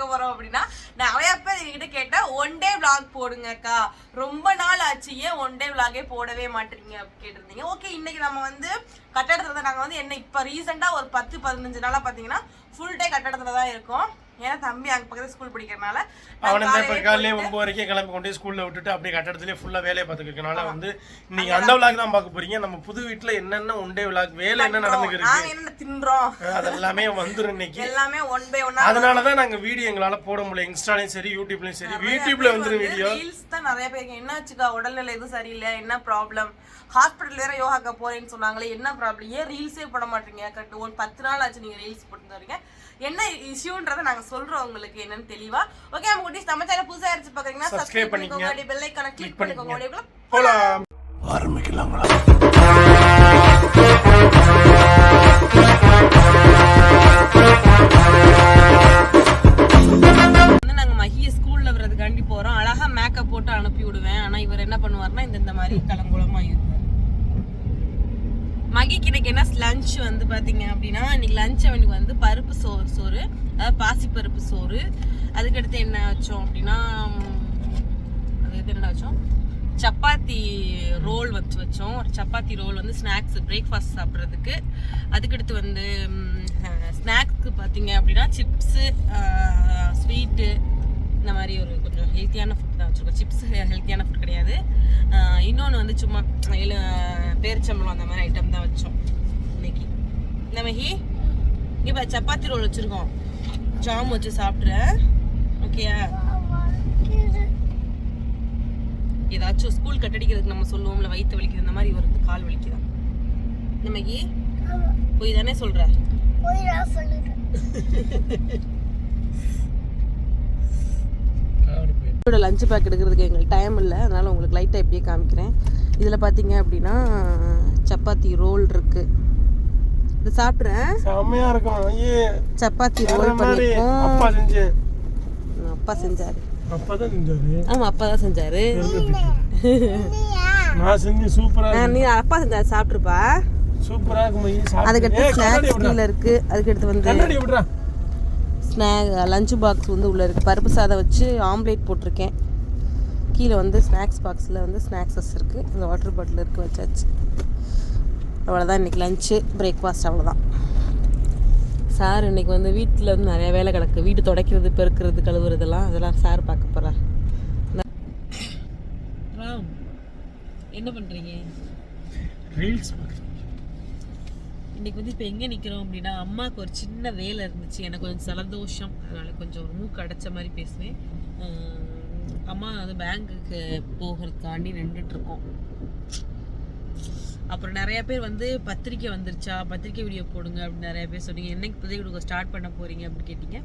பார்க்க போறோம் அப்படின்னா நிறைய பேர் என்கிட்ட கேட்டேன் ஒன் டே விளாக் போடுங்கக்கா. ரொம்ப நாள் ஆச்சு ஏன் ஒன் டே விளாகே போடவே மாட்டீங்க கேட்டிருந்தீங்க. ஓகே இன்னைக்கு நம்ம வந்து கட்டடத்துல நாங்கள் வந்து என்ன இப்போ ரீசெண்டாக ஒரு பத்து பதினஞ்சு நாளா பார்த்தீங்கன்னா ஃபுல் டே கட்டடத்துல தான் இருக்கோம். ஏன்னா தம்பி அங்க பக்கத்துல ஸ்கூல் படிக்கிறனால அவனை இப்போ காலையிலே ஒன்பது வரைக்கும் கிளம்பி கொண்டு ஸ்கூல்ல விட்டுட்டு அப்படியே கட்டடத்திலே ஃபுல்லா வேலையை பார்த்துக்கிறதுனால வந்து நீங்க அந்த விளாக் தான் பார்க்க போறீங்க. நம்ம புது வீட்டுல என்னென்ன ஒன்டே விளாக் வேலை என்ன நடந்துக்கு நாங்க இருக்கு? என்ன தின்றோம்? அதெல்லாமே வந்துரும் இன்னைக்கு. எல்லாமே ஒன் பை ஒன்னா அதனால தான் நாங்க வீடியோ எங்களால போட முடியல. இன்ஸ்டாலையும் சரி யூடியூப்லயும் சரி யூடியூப்ல வந்துரும் வீடியோ ரீல்ஸ் தான் நிறைய பேருக்கு என்ன ஆச்சுக்கா? உடல்நிலை எதுவும் சரியில்லை. என்ன ப்ராப்ளம் ஹாஸ்பிட்டல் வேற யோகாக்கா போறேன்னு சொன்னாங்களே என்ன ப்ராப்ளம் ஏன் ரீல்ஸே போட மாட்டீங்க? கரெக்ட் ஒரு பத்து நாள் ஆச்சு நீங்க ரீல்ஸ் போட்டு வரீங்க என்ன இஷ்யூன்றதை நாங்க சொல்றோம் உங்களுக்கு என்னன்னு தெளிவா. ஓகே நம்ம குட்டீஸ் நம்ம சேனல் புதுசா இருந்துச்சு பாக்குறீங்கன்னா Subscribe சப்ஸ்கிரைப் பண்ணிக்கங்க. பெல் ஐக்கான கிளிக் பண்ணிக்கோங்க ஆரம்பிக்கலாங்களா வச்சோம் அப்படின்னா அது எது என்ன வச்சோம்? சப்பாத்தி ரோல் வச்சு வச்சோம். சப்பாத்தி ரோல் வந்து ஸ்நாக்ஸ் பிரேக்ஃபாஸ்ட் சாப்பிட்றதுக்கு. அதுக்கடுத்து வந்து ஸ்நாக்ஸ்க்கு பார்த்தீங்க அப்படின்னா சிப்ஸு ஸ்வீட்டு இந்த மாதிரி ஒரு கொஞ்சம் ஹெல்த்தியான ஃபுட் தான் வச்சுருக்கோம். சிப்ஸ் ஹெல்த்தியான ஃபுட் கிடையாது. இன்னொன்று வந்து சும்மா எழு பேரிச்சம்பளம் அந்த மாதிரி ஐட்டம் தான் வச்சோம் இன்னைக்கு. இந்த மஹி இப்போ சப்பாத்தி ரோல் வச்சுருக்கோம். ஜாம் வச்சு சாப்பிட்றேன். ஓகேயா ஏதாச்சும் ஸ்கூல் கட்டடிக்கிறதுக்கு நம்ம சொல்லுவோம்ல வயிற்று வலிக்குது இந்த மாதிரி வருது கால் வலிக்குதான் இந்த மகி போய் தானே சொல்ற? இதோட லஞ்ச் பேக் எடுக்கிறதுக்கு எங்களுக்கு டைம் இல்லை அதனால உங்களுக்கு லைட்டாக இப்படியே காமிக்கிறேன். இதில் பார்த்தீங்க அப்படின்னா சப்பாத்தி ரோல் இருக்கு. இது சாப்பிட்றேன். செம்மையா இருக்கும் சப்பாத்தி ரோல் பண்ணியிருக்கோம். அப்பா செஞ்சு அப்பா செஞ்சாரு. அப்பா தான் செஞ்சாரு? ஆமா அப்பா தான் செஞ்சாரு. நான் செஞ்சு சூப்பரா நீ அப்பா செஞ்சாரு சாப்பிட்ருப்பா சூப்பரா இருக்கும்? ஏய், கண்ணாடி ஸ்நாக்ஸ் கீழே இருக்கு. வந்து ஸ்நாக் லஞ்ச் பாக்ஸ் வந்து உள்ளே இருக்குது பருப்பு சாதம் வச்சு ஆம்லேட் போட்டிருக்கேன். கீழே வந்து ஸ்நாக்ஸ் பாக்ஸில் வந்து ஸ்நாக்ஸஸ் இருக்குது இந்த வாட்டர் பாட்டில் இருக்குது வச்சாச்சு. அவ்வளோதான் இன்றைக்கி லஞ்சு பிரேக்ஃபாஸ்ட் அவ்வளோதான் சார் இன்னைக்கு வந்து வீட்டில் வந்து நிறைய வேலை கிடக்கு. வீடு துடைக்கிறது பெருக்கிறது கழுவுறதெல்லாம் அதெல்லாம் சார் பார்க்க போகிறார் ராம் என்ன பண்ணுறீங்க ரீல்ஸ் இன்னைக்கு வந்து இப்போ எங்கே நிற்கிறோம் அப்படின்னா அம்மாவுக்கு ஒரு சின்ன வேலை இருந்துச்சு. எனக்கு கொஞ்சம் சலதோஷம். அதனால கொஞ்சம் ஒரு மூக்கு அடைச்ச மாதிரி பேசுவேன். அம்மா வந்து பேங்க்குக்கு போகிறதுக்காண்டி நின்றுட்டு இருக்கோம். அப்புறம் நிறைய பேர் வந்து பத்திரிக்கை வந்துருச்சா? பத்திரிக்கை வீடியோ போடுங்க அப்படின்னு நிறைய பேர் சொன்னீங்க. என்னைக்கு பத்திரிக்கை கொடுக்க ஸ்டார்ட் பண்ண போறீங்க அப்படின்னு கேட்டீங்க.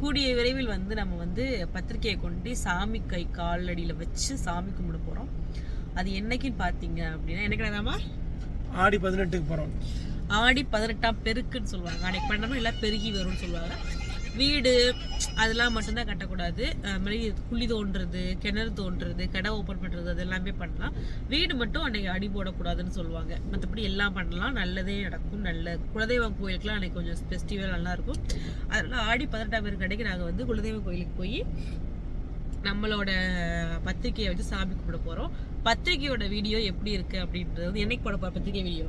கூடிய விரைவில் வந்து நம்ம வந்து பத்திரிக்கையை கொண்டு சாமி கை காலடியில் வச்சு சாமி கும்பிட போகிறோம் அது என்னைக்குன்னு பார்த்தீங்க அப்படின்னா என்னைக்குனாதாம்மா ஆடி பதினெட்டுக்கு போறோம். ஆடி பதினெட்டாம் பெருக்குன்னு சொல்லுவாங்க. அன்னைக்கு பண்ணணும் எல்லாம் பெருகி வரும்னு சொல்லுவாங்க. வீடு அதெல்லாம் மட்டும்தான் கட்டக்கூடாது. மாதிரி குழி தோன்றது கிணறு தோன்றது கடை ஓப்பன் பண்ணுறது அது எல்லாமே பண்ணலாம். வீடு மட்டும் அன்னைக்கு அடி போடக்கூடாதுன்னு சொல்லுவாங்க. மற்றபடி எல்லாம் பண்ணலாம். நல்லதே நடக்கும். நல்ல குலதெய்வம் கோயிலுக்குலாம் அன்னைக்கு கொஞ்சம் ஃபெஸ்டிவல் நல்லாயிருக்கும் அதனால் ஆடி பதினெட்டாம் பேருக்கு கடைக்கு நாங்கள் வந்து குலதெய்வம் கோயிலுக்கு போய் நம்மளோட பத்திரிக்கையை வச்சு சாமி கும்பிட போகிறோம் பத்திரிக்கையோட வீடியோ எப்படி இருக்குது அப்படின்றது வந்து என்னைக்கு போட போகிற பத்திரிக்கை வீடியோ?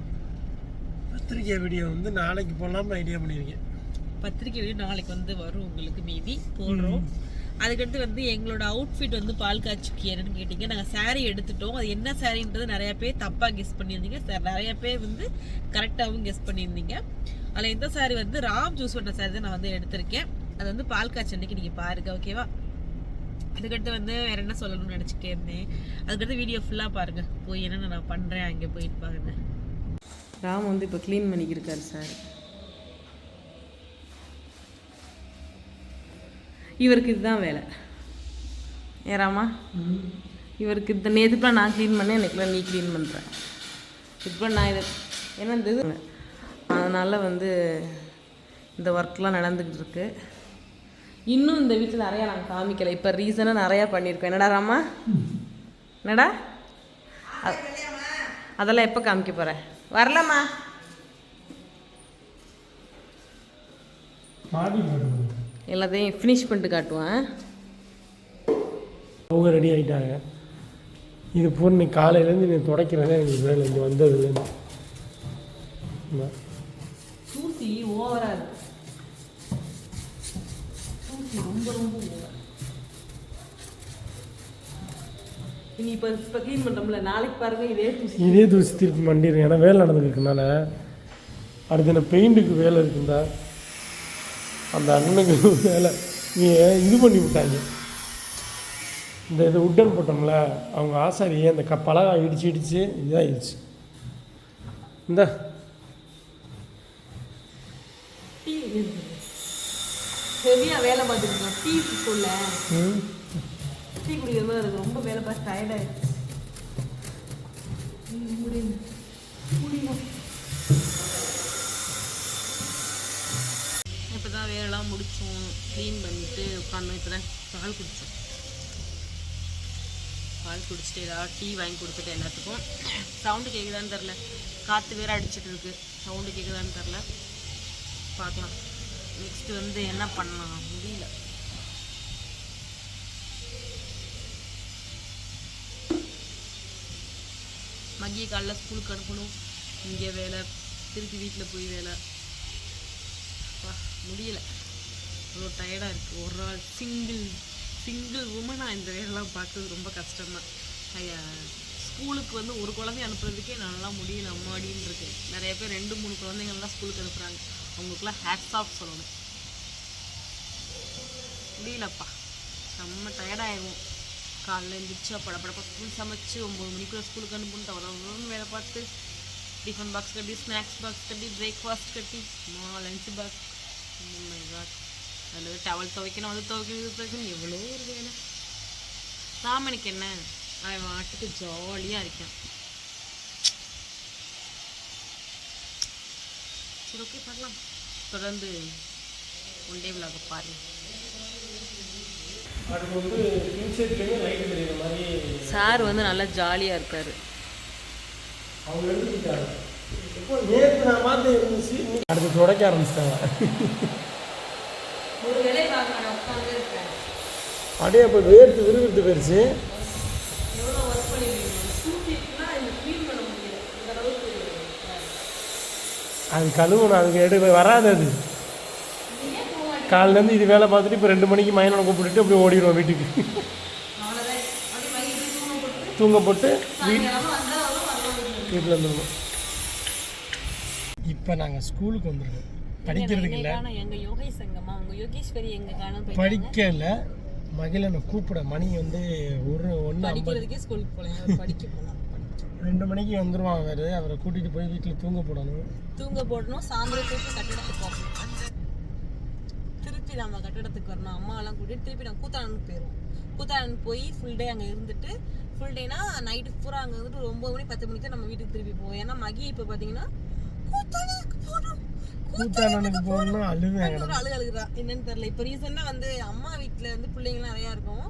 பத்திரிக்கை வீடியோ வந்து நாளைக்கு போடலாம்னு ஐடியா பண்ணியிருக்கேன் பத்திரிக்கை நாளைக்கு வந்து வரும் உங்களுக்கு மீதி. போடுறோம். அதுக்கடுத்து வந்து எங்களோட அவுட்ஃபிட் வந்து பால் காய்ச்சிக்கு என்னன்னு கேட்டிங்க. நாங்கள் saree எடுத்துட்டோம். அது என்ன சாரின்றது நிறைய பேர் தப்பாக கெஸ் பண்ணியிருந்தீங்க. நிறைய பேர் வந்து கரெக்டாகவும் கெஸ் பண்ணியிருந்தீங்க. அதில் இந்த saree வந்து ராம் சூஸ் பண்ண saree தான் நான் வந்து எடுத்திருக்கேன். அது வந்து பால் காய்ச்சி அன்னைக்கு நீங்கள் பாருங்க ஓகேவா அதுக்கடுத்து வந்து வேற என்ன சொல்லணும்னு நினச்சிட்டே இருந்தேன். அதுக்கடுத்து வீடியோ ஃபுல்லாக பாருங்க. போய் என்னென்ன நான் பண்ணுறேன் அங்கே போயிட்டு பாருங்க. ராம் வந்து இப்போ க்ளீன் பண்ணிக்கிருக்காரு சார். இவருக்கு இதுதான் வேலை. ஏறாமா இவருக்கு இந்த நேற்றுக்குலாம் நான் க்ளீன் பண்ணேன் எனக்குலாம் நீ க்ளீன் பண்ணுறேன் இப்போ நான் இதை ஏன்னா இந்த இது அதனால் வந்து இந்த ஒர்க்லாம் நடந்துக்கிட்டு இருக்கு. இன்னும் இந்த வீட்டில் நிறையா நாங்கள் காமிக்கலை. இப்போ ரீசனாக நிறையா பண்ணியிருக்கோம் என்னடா ராமா? என்னடா? அதெல்லாம் எப்போ காமிக்க போகிறேன் வரலாமா? மாடி எல்லாத்தையும் ஃபினிஷ் பண்ணிட்டு காட்டுவேன். அவங்க ரெடி ஆகிட்டாங்க இது பூர்ணி காலையிலேருந்து நீ துடைக்கிறதே எனக்கு வேலை இங்கே வந்ததுலேருந்து. தூசி ஓவரா இருக்கு. தூசி ரொம்ப ரொம்ப ஓவர் இனி இப்போ இப்போ க்ளீன் பண்ணுறோம்ல நாளைக்கு பாருங்க இதே தூசி இதே தூசி திருப்பி மண்டிடும் ஏன்னா வேலை நடந்துருக்கனால அடுத்து என்ன பெயிண்ட்டுக்கு வேலை இருக்குந்தா அந்த அண்ணனுக்கு வேலை நீ இது பண்ணி விட்டாங்க. இந்த இது உட்டன் போட்டோம்ல அவங்க ஆசாரியை அந்த க பலகா இடிச்சு இடிச்சு இதாகிடுச்சு இந்த. ஹெவியாக வேலை பார்த்துருக்கோம் டீ ம். டீ குடிக்கிற மாதிரி இருக்கு ரொம்ப வேலை பார்த்து டயர்டாயிடுச்சு இப்போ தான் வேலைலாம் முடித்தோம் க்ளீன் பண்ணிவிட்டு உட்காந்து இப்போ தான் பால் குடித்தோம் பால் குடிச்சிட்டு ஏதாவது டீ வாங்கி கொடுத்துட்டு எல்லாத்துக்கும். சவுண்டு கேட்குதான்னு தெரில காற்று வேற அடிச்சிட்டு இருக்கு. சவுண்டு கேட்குதான்னு தெரில பார்க்கலாம். நெக்ஸ்ட்டு வந்து என்ன பண்ணலாம்? முடியல. மதிய காலைல ஸ்கூலுக்கு அனுப்பணும். இங்கே வேலை. திருப்பி வீட்டில் போய் வேலை. முடியல. அவ்வளோ டயர்டாக இருக்குது ஒரு ஆள் சிங்கிள் சிங்கிள் உமனாக இந்த வேலைலாம் பார்க்குறது ரொம்ப கஷ்டம்தான். ஐயா ஸ்கூலுக்கு வந்து ஒரு குழந்தைய அனுப்புறதுக்கே நல்லா முடியல அம்மாடின்னு இருக்கு நிறைய பேர் ரெண்டு மூணு குழந்தைங்கள்லாம் ஸ்கூலுக்கு அனுப்புகிறாங்க அவங்களுக்குலாம் ஹேட்ஸ் ஆஃப் சொல்லணும். முடியலப்பா. செம்ம டயர்டாயிரும் காலைல எழுந்திரிச்சு படப்படப்பா ஸ்கூல் சமைச்சு ஒம்பது மணிக்குள்ள ஸ்கூலுக்கு அனுப்பணும் தவறு வேலை பார்த்து டிஃபன் பாக்ஸ் கட்டி ஸ்நாக்ஸ் பாக்ஸ் கட்டி பிரேக்ஃபாஸ்ட் கட்டி லஞ்ச் பாக்ஸ் அதில் டவல் துவைக்கணும் அது துவைக்கணும் இது துவைக்கணும். எவ்வளோ ஒரு வேலை. ராமனுக்கு என்ன? அவன் வாட்டுக்கு ஜாலியாக இருக்கான். சரி ஓகே பண்ணலாம் தொடர்ந்து ஒன் டே விலாக பாருங்க அதுக்கு வந்து இன்சைட்லேருந்து லைட் தெரியுற மாதிரி சார் வந்து நல்லா ஜாலியாக இருக்காரு. நேற்று நான் பார்த்து இருந்துச்சு. அடுத்து துடைக்க ஆரம்பிச்சிட்டாங்க. அப்படியே அப்போ வேர்த்து விறுவிறுத்து போயிடுச்சு அது கழுவணும் அதுக்கு எடு வராது அது. காலிலேருந்து இது வேலை பார்த்துட்டு இப்போ ரெண்டு மணிக்கு மயனோட கூப்பிட்டுட்டு அப்படியே ஓடிடுவோம் வீட்டுக்கு. தூங்க போட்டு வீட் வீட்டில் இருந்துருவோம். இப்போ நாங்கள் ஸ்கூலுக்கு வந்திருக்கோம். படிக்கிறதுக்கு இல்லை. எங்க யோகை சங்கமா உங்க யோகேஸ்வரி எங்க காணாம போயிட்டாங்க. படிக்கல. மகிழனை கூப்பிட மணி வந்து ஒரு ஒன்று படிக்கிறதுக்கே ஸ்கூலுக்கு போகலாம் படிக்க போகலாம் ரெண்டு மணிக்கு வந்துருவான் வேறு அவரை கூட்டிகிட்டு போய் வீட்டில் தூங்க போடணும். தூங்க போடணும். சாயந்தரம் திருப்பி கட்டிடத்துக்கு வரணும் திருப்பி நம்ம கட்டிடத்துக்கு வரணும். அம்மாவெல்லாம் கூட்டிட்டு திருப்பி நம்ம கூத்தாளனுக்கு போயிடுவோம். கூத்தாளன் போய் ஃபுல் டே அங்கே இருந்துட்டு ஃபுல் டேனா நைட்டு பூரா அங்கே ஒரு ஒம்பது மணி பத்து மணிக்கு தான் நம்ம வீட்டுக்கு திருப்பி போவோம். ஏன்னா மகி இப்போ பார்த்தீங்கன்னா கூத்தாண்டனுக்கு போகணும்னா அழுவேன். ஒரு அழு அழுகுறா. என்னன்னு தெரியல. இப்போ ரீசெண்டாக வந்து அம்மா வீட்டில் வந்து பிள்ளைங்களாம் நிறையா இருக்கும்.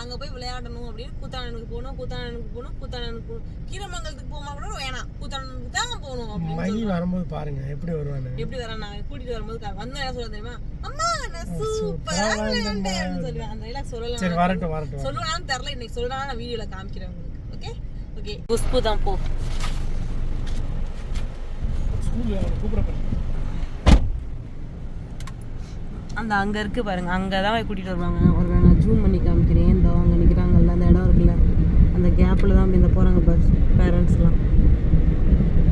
அங்கே போய் விளையாடணும் அப்படின்னு கூத்தாண்டனுக்கு போகணும் கூத்தாண்டனுக்கு போகணும் கூத்தாண்டனுக்கு போகணும். கீரமங்கலத்துக்கு போமா கூட வேணாம். கூத்தாண்டனுக்கு தான் போகணும் அப்படின்னு மகி வரும்போது பாருங்க எப்படி வருவானு எப்படி வரேன் நான் கூட்டிட்டு வரும்போது வந்தா என்ன சொல்ல தெரியுமா? அம்மா நான் சூப்பரா விளையாண்டேன் சொல்லுவேன். அந்த டைலாக் சரி சொல்லலாம் வரட்டும் வரட்டும். சொல்லுவான்னு தெரியல. இன்னைக்கு சொல்லலாம் நான் வீடியோல காமிக்கிறேன் உங்களுக்கு. ஓகே ஓகே புஷ்பு தான் போ. அந்த அங்க இருக்கு பாருங்க. அங்க தான் போய் கூட்டிட்டு வருவாங்க. ஒரு நான் ஜூம் பண்ணி காமிக்கிறேன். இந்த அவங்க நிக்கிறாங்கல்ல அந்த இடம் இருக்குல்ல. அந்த கேப்ல தான் போய் இந்த போறாங்க பஸ் பேரண்ட்ஸ்லாம்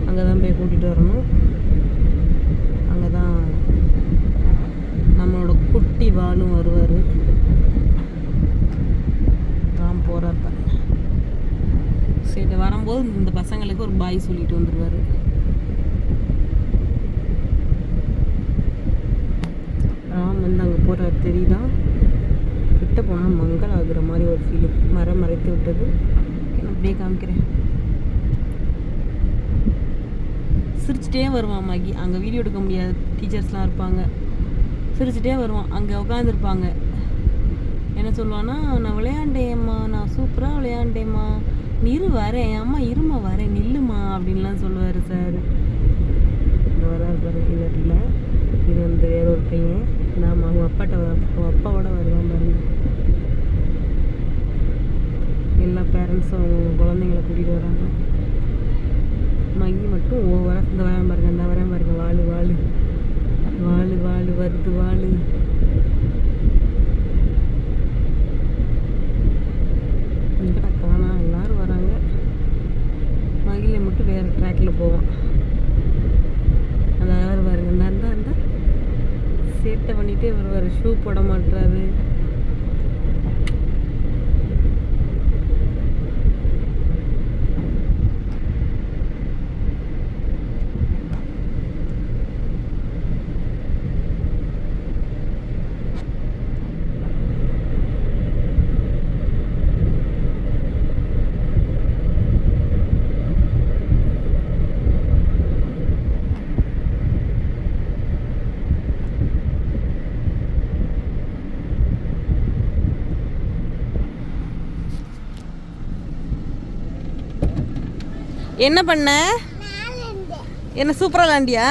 அங்க தான் போய் கூட்டிட்டு வரணும். அங்க தான் நம்மளோட குட்டி வாலும் வருவார். தான் போறார் பாருங்க. சரி வரும்போது இந்த பசங்களுக்கு ஒரு பாய் சொல்லிட்டு வந்துடுவார் ராம் வந்து அங்கே போகிறார் தெரியுதா? கிட்ட போனால் மங்கள் ஆகுற மாதிரி ஒரு ஃபீல் மரம் மறைத்து விட்டது. நான் அப்படியே காமிக்கிறேன். சிரிச்சிட்டே வருவான் மகி. அங்கே வீடியோ எடுக்க முடியாது. டீச்சர்ஸ்லாம் இருப்பாங்க. சிரிச்சிட்டே வருவான். அங்கே உட்காந்துருப்பாங்க என்ன சொல்லுவான்னா நான் விளையாண்டேம்மா. நான் சூப்பராக விளையாண்டேம்மா. நீ இரு வரேன். அம்மா இருமா வரேன். நில்லுமா அப்படின்லாம் சொல்லுவார் சார். இந்த வராரு பாரு இது வந்து வேற ஒரு பையன். நாம் அவங்க அப்பாட்ட அவங்க அப்பாவோட வருவான் பாருங்க. எல்லா பேரண்ட்ஸும் அவங்க குழந்தைங்கள கூட்டிகிட்டு வராங்க. மங்கி மட்டும் ஓவராக இந்த வரேன் பாருங்க இந்த வரேன் பாருங்க வாழு வாழு வாழு வாழு வருது வாழு எங்கடா காணா எல்லாரும் வராங்க மகிழை மட்டும் வேறு ட்ராக்ல போவான் அந்த யார் பாருங்க இந்த அந்த அந்த சேட்டை பண்ணிட்டே வருவார் ஷூ போட மாட்டாரு என்ன பண்ண? என்ன சூப்பரா விளாண்டியா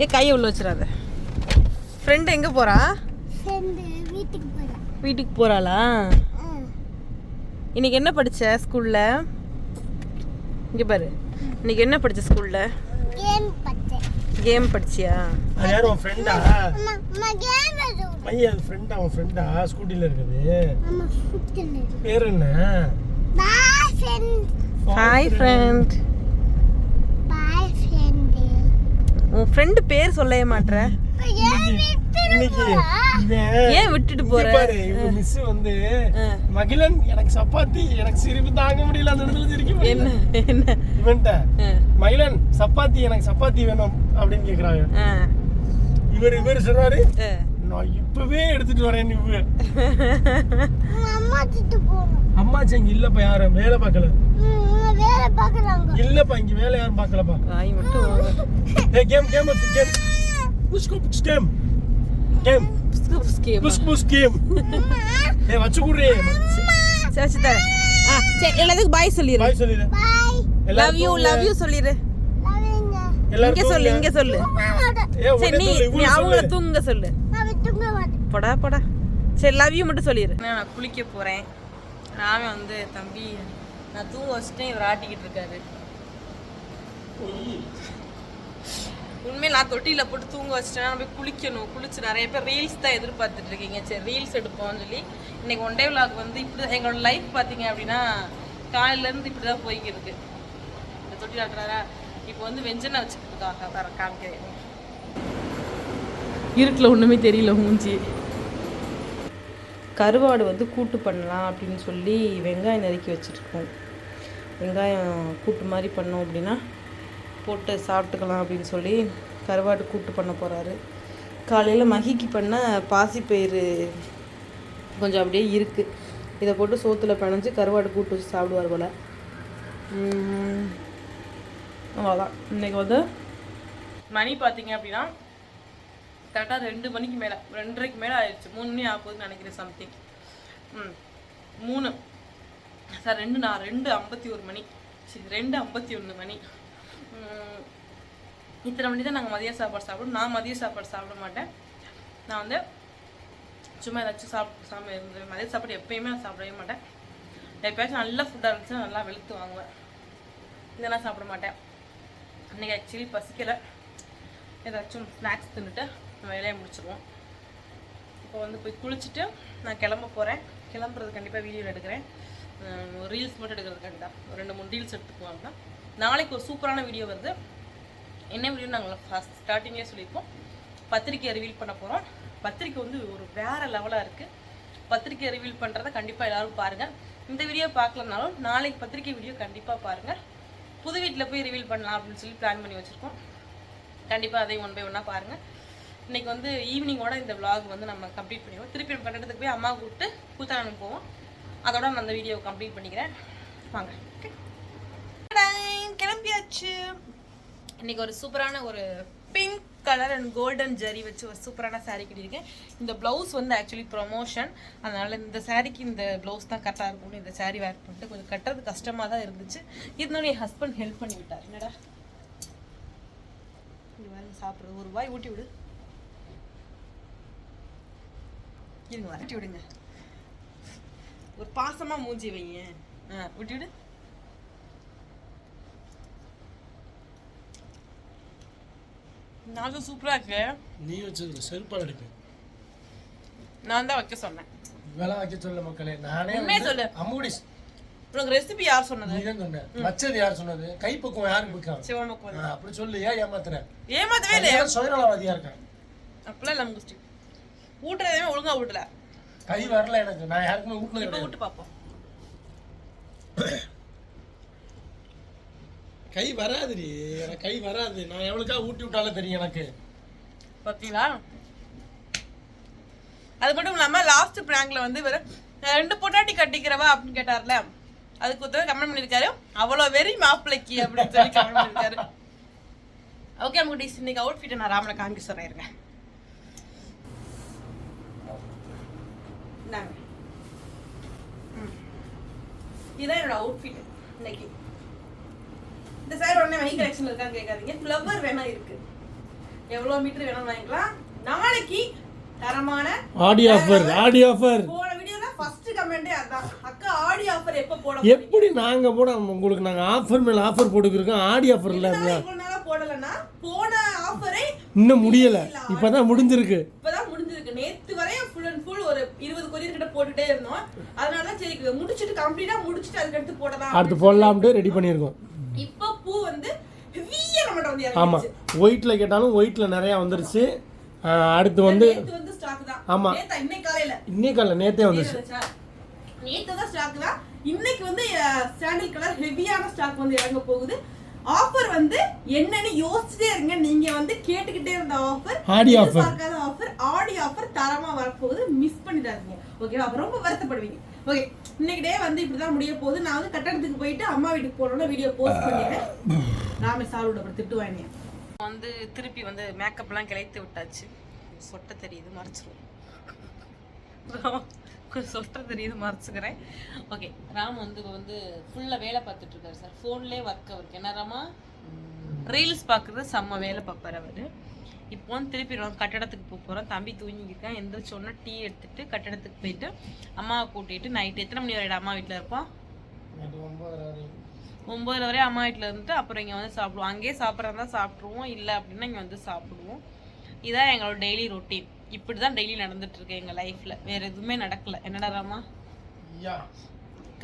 ஏ கையை உள்ள வச்சிடாத. ஃப்ரெண்டு எங்கே போகிறா வீட்டுக்கு போறாளா? போகிறாளா இன்னைக்கு என்ன படிச்ச ஸ்கூலில்? இங்கே பாரு. இன்னைக்கு என்ன படிச்ச ஸ்கூலில்? கேம் படிச்சேன். கேம் படிச்சியா? அது யாரும் உன் ஃப்ரெண்டா பையன் அது ஃப்ரெண்டா உன் ஃப்ரெண்டா ஸ்கூட்டியில் இருக்குது. பேர் என்ன? ஹாய் ஃப்ரெண்ட் உன் ஃப்ரெண்டு பேர் சொல்லவே மாட்ற. ஏன் விட்டுட்டு போற? பாரு இவங்க மிஸ் வந்து. மகிழன் எனக்கு சப்பாத்தி எனக்கு சிரிப்பு தாங்க முடியல அந்த இடத்துல சிரிக்க என்ன என்ன? இவன்ட்ட மகிழன் சப்பாத்தி எனக்கு சப்பாத்தி வேணும் அப்படின்னு கேக்குறாங்க. இவர் இவர் சொல்றாரு. நான் இப்பவே எடுத்துட்டு வரேன் இவ. அம்மா இங்க இல்லப்பா யாரும் வேலை பார்க்கல. இல்லப்பா இங்க வேலை யாரும் பார்க்கலப்பா. வாய் மட்டும் வாங்க. ஏ கேம் கேம் கேம். புஷ்கு புஷ் கேம். கேம். புஸ்கு புஸ்கே. Push push game. ஏ வச்சு குடுறே. சரி சரி. ஆ சரி எல்லாத்துக்கும் பாய் சொல்லிடு. பாய் சொல்லிடு. Bye. Love you love you சொல்லிடு லவ்விங்க எல்லாரும் இங்க. சொல்லு தூங்குங்க. இங்க சொல்லு. ஏ சரி உடனே நீ சொல்லு நீ இவ்வளவு அவங்கள சொல்லு தூங்க சொல்லு. நான் தூங்க மாட்டேன் போடா போடா. சரி லவ் யூ மட்டும் சொல்லிடு நான் குளிக்க போறேன். ராமன் வந்து தம்பி நான் தூங்க வச்சுட்டேன் இவர் ஆட்டிக்கிட்டு இருக்காரு. உண்மையில் நான் தொட்டியில் போட்டு தூங்க வச்சுட்டேன் நான் போய் குளிக்கணும். குளிச்சு நிறைய பேர் ரீல்ஸ் தான் எதிர்பார்த்துட்டு இருக்கீங்க. சரி ரீல்ஸ் எடுப்போம்னு சொல்லி இன்னைக்கு ஒன் டே விலாக் வந்து இப்படி எங்களோட லைஃப் பார்த்தீங்க அப்படின்னா காலையிலேருந்து இப்படி தான் போய்க்கிட்டு சுற்றி இந்த ஆட்டுறாரா இப்போ வந்து வெஞ்சனை வச்சுக்கிறதுக்காக வர காமிக்கிறேன். இருட்டில் ஒன்றுமே தெரியல மூஞ்சி. கருவாடு வந்து கூட்டு பண்ணலாம் அப்படின்னு சொல்லி வெங்காயம் நறுக்கி வச்சுருக்கோம். வெங்காயம் கூட்டு மாதிரி பண்ணோம் அப்படின்னா போட்டு சாப்பிட்டுக்கலாம் அப்படின்னு சொல்லி கருவாடு கூட்டு பண்ண போகிறாரு காலையில் மகிக்கு பண்ண பாசிப்பயிறு கொஞ்சம் அப்படியே இருக்குது இதை போட்டு சோத்தில் பிணைஞ்சு கருவாடு கூட்டு வச்சு சாப்பிடுவார் போல். அவ்வளோதான் இன்றைக்கி வந்து மணி பார்த்தீங்க அப்படின்னா கரெக்டாக ரெண்டு மணிக்கு மேலே ரெண்டரைக்கு மேலே ஆயிடுச்சு. மூணு மணி ஆகுதுன்னு நினைக்கிறேன் சம்திங் ம். மூணு. சார் ரெண்டு நான் ரெண்டு ஐம்பத்தி ஒரு மணி. சரி ரெண்டு ஐம்பத்தி ஒன்று மணி. இத்தனை மணி தான் நாங்கள் மதிய சாப்பாடு சாப்பிடுவோம். நான் மதிய சாப்பாடு சாப்பிட மாட்டேன். நான் வந்து சும்மா ஏதாச்சும் சாப்பிட்டு சாமி மதிய சாப்பாடு எப்பயுமே நான் சாப்பிடவே மாட்டேன். எப்பயாச்சும் நல்ல ஃபுட்டாக இருந்துச்சுன்னா நல்லா வெளுத்து வாங்குவேன். இதெல்லாம் சாப்பிட மாட்டேன். அன்றைக்கி ஆக்சுவலி பசிக்கலை. ஏதாச்சும் ஸ்நாக்ஸ் தின்னுட்டு வேலையை முடிச்சிடுவோம் இப்போ வந்து போய் குளிச்சுட்டு நான் கிளம்ப போகிறேன் கிளம்புறது கண்டிப்பாக வீடியோவில் எடுக்கிறேன். ரீல்ஸ் மட்டும் எடுக்கிறதுக்காண்டி தான் ஒரு ரெண்டு மூணு ரீல்ஸ் எடுத்துக்குவாங்க தான் நாளைக்கு ஒரு சூப்பரான வீடியோ வருது. என்ன வீடியோ நாங்கள் ஃபஸ்ட் ஸ்டார்டிங்லேயே சொல்லியிருப்போம். பத்திரிக்கையை ரிவீல் பண்ண போகிறோம் பத்திரிக்கை வந்து ஒரு வேறு லெவலாக இருக்குது பத்திரிக்கை ரிவீல் பண்ணுறத கண்டிப்பாக எல்லாரும் பாருங்கள் இந்த வீடியோ பார்க்கலனாலும் நாளைக்கு பத்திரிக்கை வீடியோ கண்டிப்பாக பாருங்கள் புது வீட்டில் போய் ரிவீல் பண்ணலாம் அப்படின்னு சொல்லி பிளான் பண்ணி வச்சுருக்கோம். கண்டிப்பாக அதையும் ஒன் பை ஒன்னாக பாருங்கள் இன்றைக்கி வந்து ஈவினிங்கோட இந்த vlog வந்து நம்ம கம்ப்ளீட் பண்ணிடுவோம். திருப்பி நம்ம கட்டத்துக்கு போய் அம்மா கூப்பிட்டு கூத்தானம் போவோம். அதோட நான் அந்த வீடியோவை கம்ப்ளீட் பண்ணிக்கிறேன். வாங்க. ஓகே கிளம்பியாச்சு. இன்னைக்கு ஒரு சூப்பரான ஒரு pink colour and golden zari வச்சு ஒரு சூப்பரான சாரீ கட்டியிருக்கேன். இந்த ப்ளவுஸ் வந்து ஆக்சுவலி ப்ரொமோஷன் அதனால் இந்த சாரீக்கு இந்த ப்ளவுஸ் தான் கரெக்டாக இருக்கும்னு இந்த சாரீ வேர் பண்ணிட்டு கொஞ்சம் கட்டுறது கஷ்டமாக தான் இருந்துச்சு. இருந்தாலும் என் ஹஸ்பண்ட் ஹெல்ப் பண்ணி விட்டார். என்னடா? இது பாருங்க சாப்பிடுறது. ஒரு வாய் ஊட்டி விடு. இருங்க வரட்டி விடுங்க. ஒரு பாசமாக மூஞ்சி வைங்க. ஆ ஊட்டி விடு. நான் சூப்பரா இருக்கு. நீ வச்சது செருப்பால் அடிப்பேன். நான் தான் வைக்க சொன்னேன். வேலை வைக்க சொல்ல மக்களே. நானே உண்மையை சொல்லு. அம்முடி உனக்கு ரெசிபி யார் சொன்னது? நீ தான் சொன்னேன் வச்சது யார் சொன்னது? கைப்பக்குவம் யாருக்கு பிடிக்காம சிவனுக்கு ஆ, அப்படி சொல்லு. ஏன் ஏமாத்துற? ஏமாத்தவே இல்லையா. சரியான சுயநலவாதியா இருக்கேன். அப்படிலாம் இல்லை முகுஸ்டி ஊட்டுறதே ஒழுங்கா ஊட்டல. கை வரல எனக்கு. நான் யாருக்குமே ஊட்டினது இப்போ ஊட்டு பார்ப்போம் கை வராதுடி. எனக்கு கை வராது. நான் எவ்வளோக்கா ஊட்டி விட்டாலும் தெரியும் எனக்கு. பார்த்தீங்களா அது மட்டும் இல்லாமல் லாஸ்ட் பிராங்க்ல வந்து இவர் ரெண்டு பொட்டாட்டி கட்டிக்கிறவா? அப்படின்னு கேட்டார்ல. அதுக்கு ஒருத்தர் கமெண்ட் பண்ணியிருக்காரு அவ்வளோ வெறி மாப்பிள்ளைக்கு அப்படின்னு சொல்லி கமெண்ட் பண்ணிருக்காரு. ஓகே முகுடீஸ் இன்னைக்கு அவுட்ஃபிட்டை நான் ராமனை காமிக்க சொல்றேன். இதான் ம். இதுதான் என்னோட அவுட்ஃபிட் இன்னைக்கு. இந்த சார் உடனே மை கலெக்ஷன் இருக்கான்னு கேட்காதீங்க. ஃப்ளவர் வேணா இருக்கு. எவ்வளோ மீட்டர் வேணாலும் வாங்கிக்கலாம். நாளைக்கு தரமான ஆடி ஆஃபர் ஆடி ஆஃபர் போன வீடியோல ஃபர்ஸ்ட் கமெண்டே அதான். அக்கா ஆடி ஆஃபர் எப்ப போட? எப்படி நாங்க போட உங்களுக்கு நாங்க ஆஃபர் மேல ஆஃபர் போட்டுக்கிறோம் ஆடி ஆஃபர் இல்ல நாளா போடலன்னா போன ஆஃபரை இன்னும் முடியல. இப்பதான் முடிஞ்சிருக்கு. இப்பதான் முடிஞ்சிருக்கு. நேத்து வரையும் ஃபுல் அண்ட் ஃபுல் ஒரு இருபது கொரியர் கிட்ட போட்டுட்டே இருந்தோம். அதனால தான் சரி முடிச்சிட்டு கம்ப்ளீட்டா முடிச்சிட்டு அதுக்கு அடுத்து போடலாம் அடுத்து போடலாம்ட்டு ரெடி பண்ணியிருக்கோம். ஹெவியா நம்மகிட்ட வந்து ஆமா. இறங்கிடுச்சு ஒயிட்ல கேட்டாலும் ஒயிட்ல நிறைய வந்துருச்சு. அடுத்து வந்து நேத்து வந்து ஸ்டாக் தான். ஆமா. நேத்தா இன்னைக்கு காலையில. நேத்தே வந்துருச்சு. நேத்து தான் ஸ்டாக் தான். இன்னைக்கு வந்து சாண்டில் கலர் ஹெவியான ஸ்டாக் வந்து இறங்க போகுது. ஆஃபர் வந்து என்னன்னு யோசிச்சுட்டே இருங்க. நீங்க வந்து கேட்டுக்கிட்டே இருந்த ஆஃபர் ஆடி. பார்க்காத ஆஃபர் ஆடி ஆஃபர் தரமா வரப்போகுது. மிஸ் பண்ணிடாதீங்க. ஓகேவா அப்ப ரொம்ப வருத்தப்படுவீங்க. ஓகே இன்னைக்கு டே வந்து இப்படிதான் முடிய போகுது. நான் வந்து கட்டடத்துக்கு போயிட்டு அம்மா வீட்டுக்கு போனோம்னா வீடியோ போஸ்ட் பண்ணிடுறேன் ராமே சாரோட அப்புறம் திட்டுவாங்க வந்து திருப்பி வந்து மேக்கப்லாம் கிளைத்து விட்டாச்சு. சொட்டை தெரியுது மறைச்சிருவோம். கொஞ்சம் சொட்டை தெரியுது மறைச்சிக்கிறேன். ஓகே ராம் வந்து வந்து ஃபுல்லாக வேலை பார்த்துட்டு இருக்காரு சார். ஃபோன்லேயே ஒர்க் அவருக்கு. என்ன ராமா? ரீல்ஸ் பார்க்குறது செம்ம வேலை பார்ப்பார் அவர். இப்போ வந்து திருப்பி நான் கட்டடத்துக்கு போக போகிறோம் தம்பி தூங்கிக்கிருக்கான் எந்திரிச்ச உடனே டீ எடுத்துட்டு கட்டடத்துக்கு போயிட்டு அம்மாவை கூட்டிகிட்டு நைட்டு எத்தனை மணி வரையும் அம்மா வீட்டில் இருப்பான் ஒம்பது வரை. அம்மா வீட்டில் இருந்துட்டு அப்புறம் இங்கே வந்து சாப்பிடுவோம். அங்கேயே சாப்பிட்றதா சாப்பிட்ருவோம் இல்லை அப்படின்னா இங்கே வந்து சாப்பிடுவோம். இதான் எங்களோட டெய்லி ரொட்டீன் இப்படி தான் டெய்லி நடந்துட்டு இருக்கு எங்கள் லைஃப்பில் வேறு எதுவுமே நடக்கல. என்னடா ராமா?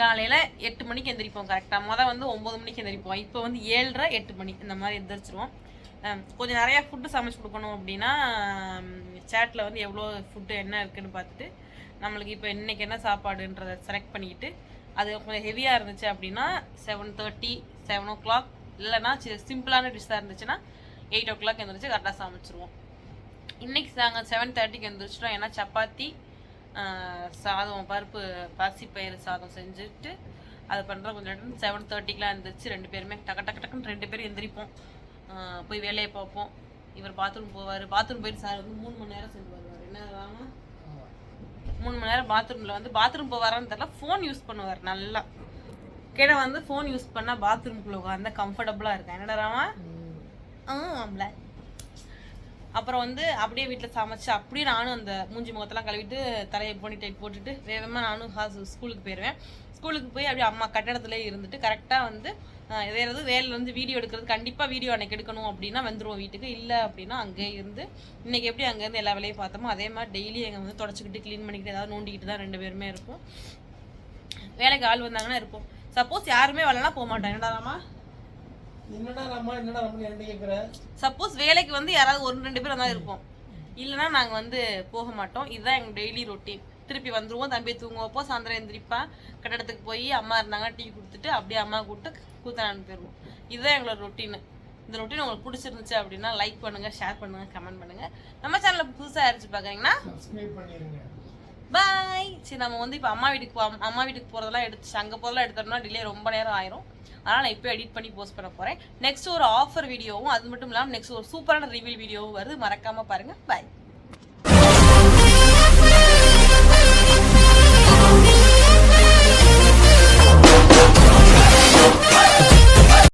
காலையில் எட்டு மணிக்கு எந்திரிப்போம் கரெக்டாக மொதல் வந்து ஒம்பது மணிக்கு எந்திரிப்போம். இப்போ வந்து ஏழரை எட்டு மணி. இந்த மாதிரி எந்திரிச்சிருவோம். கொஞ்சம் நிறையா ஃபுட்டு சமைச்சு கொடுக்கணும் அப்படின்னா சேட்டில் வந்து எவ்வளோ ஃபுட்டு என்ன இருக்குன்னு பார்த்துட்டு நம்மளுக்கு இப்போ இன்றைக்கி என்ன சாப்பாடுன்றதை செலக்ட் பண்ணிக்கிட்டு அது கொஞ்சம் ஹெவியாக இருந்துச்சு அப்படின்னா seven thirty seven o'clock இல்லைன்னா சிம்பிளான டிஷ்ஷாக இருந்துச்சுன்னா எயிட் ஓ கிளாக் எழுந்திரிச்சு கரெக்டாக சமைச்சிருவோம். இன்றைக்கி நாங்கள் செவன் தேர்ட்டிக்கு எழுந்திரிச்சிட்டோம் ஏன்னா சப்பாத்தி சாதம் பருப்பு பாசிப்பயிறு சாதம் செஞ்சுட்டு அது பண்ணுற கொஞ்சம் செவன் தேர்ட்டிக்கெலாம் எழுந்திரிச்சு ரெண்டு பேருமே டக்கு டக்கு டக்குன்னு ரெண்டு பேரும் எந்திரிப்போம். போய் வேலையை பார்ப்போம். இவர் பாத்ரூம் போவார். பாத்ரூம் போயிட்டு சார் வந்து மூணு மணி நேரம் சென்று வருவார் என்ன ராமா மூணு மணி நேரம் பாத்ரூமில் வந்து பாத்ரூம் போவாரான்னு தெரியல. ஃபோன் யூஸ் பண்ணுவார் நல்லா. கீழே வந்து ஃபோன் யூஸ் பண்ணால் பாத்ரூம்குள்ளே உட்காந்து கம்ஃபர்டபுளாக இருக்கேன் என்னடாமா ராமா? ஆம்ல அப்புறம் வந்து அப்படியே வீட்டில் சமைச்சு அப்படியே நானும் அந்த மூஞ்சி முகத்தெல்லாம் கழுவிட்டு தலையை போனி டைட் போட்டுட்டு வேகமாக நானும் ஹாஸ் ஸ்கூலுக்கு போயிடுவேன் ஸ்கூலுக்கு போய் அப்படியே அம்மா கட்டடத்துலேயே இருந்துட்டு கரெக்டாக வந்து வேற எதுவும் வேலையில் வந்து வீடியோ எடுக்கிறது கண்டிப்பாக வீடியோ அன்னைக்கு எடுக்கணும் அப்படின்னா வந்துருவோம் வீட்டுக்கு. இல்லை அப்படின்னா அங்கேயே இருந்து இன்னைக்கு எப்படி அங்கேருந்து எல்லா வேலையும் பார்த்தோமோ அதே மாதிரி டெய்லி எங்கள் வந்து தொடச்சிக்கிட்டு க்ளீன் பண்ணிக்கிட்டு ஏதாவது நோண்டிக்கிட்டு தான் ரெண்டு பேருமே இருப்போம். வேலைக்கு ஆள் வந்தாங்கன்னா இருப்போம். சப்போஸ் யாருமே வரலன்னா போக மாட்டோம். என்னடாமா சப்போஸ் வேலைக்கு வந்து யாராவது ஒரு ரெண்டு பேர் தான் இருப்போம். இல்லைன்னா நாங்கள் வந்து போக மாட்டோம். இதுதான் எங்கள் டெய்லி ரொட்டீன் திருப்பி வந்துருவோம் தம்பி தூங்க வைப்போம் சாயந்தரம் எந்திரிப்பேன். கட்டடத்துக்கு போய் அம்மா இருந்தாங்கன்னா டீ கொடுத்துட்டு அப்படியே அம்மா கூப்பிட்டு கூத்தாண்டு போயிடுவோம் இதுதான் எங்களோட ரொட்டீன் இந்த ரொட்டீன் உங்களுக்கு பிடிச்சிருந்துச்சு அப்படின்னா லைக் பண்ணுங்க ஷேர் பண்ணுங்க கமெண்ட் பண்ணுங்க. நம்ம சேனலில் புதுசாக அரிச்சு பார்க்குறீங்கன்னா பாய் சரி நம்ம வந்து இப்போ அம்மா வீட்டுக்கு போ அம்மா வீட்டுக்கு போகிறதெல்லாம் எடுத்து அங்கே போகிறதெல்லாம் எடுத்தோம்னா டிலே ரொம்ப நேரம் ஆயிரும். அதனால் நான் இப்போ எடிட் பண்ணி போஸ்ட் பண்ண போகிறேன் நெக்ஸ்ட் ஒரு ஆஃபர் வீடியோவும் அது மட்டும் இல்லாமல் நெக்ஸ்ட் ஒரு சூப்பரான ரிவீல் வீடியோவும் வருது. மறக்காமல் பாருங்கள் பாய் Yeah.